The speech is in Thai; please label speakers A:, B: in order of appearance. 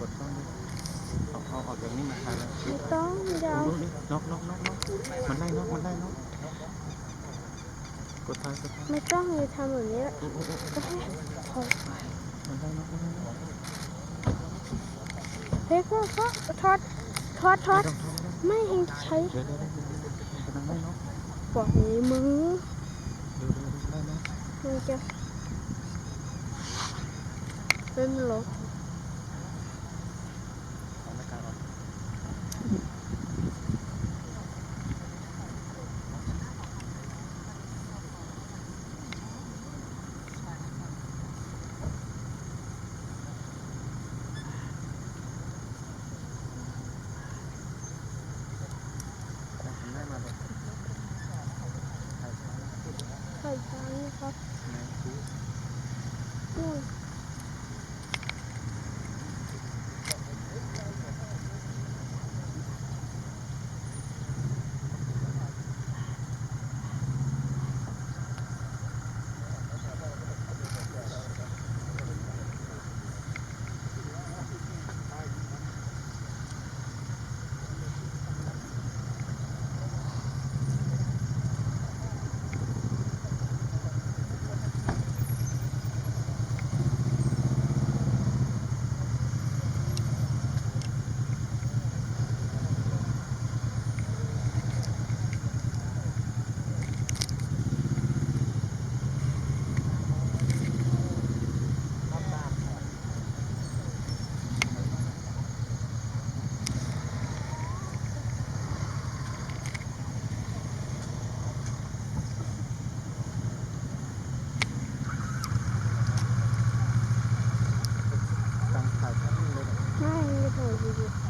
A: กดต้องดิเอาเอาออกจากนี้มาถ่ายแล้ว
B: ไม่ต้องเดี๋ยว
A: ดูดินกนกนกนกมันไล่นกมันไล่นกกดถ่ายกดถ่าย
B: ไม่ต้องเลยทำแบบนี้
A: โอ้โอ้โอ้
B: ก็ให้พอ
A: มันไล่นกมันไล่นก
B: เฮ้ยพ่อพ่อทอดทอดทอด
A: ไม่ต้องทำไม่ต้อง
B: ไม่ให้ใช้
A: เดี๋ยวเดี๋ยวเดี๋ยวเดี๋ยวกำลังไล่นก
B: ปล่อยมือ
A: เดี๋ยวเดี๋ยวเดี๋ยวไล่นก
B: มันจะเป็นหรอ
A: เอาหน้ากากออก ได้ทำได้มาแบบถ่ายช้า
B: ใส่ ช้าง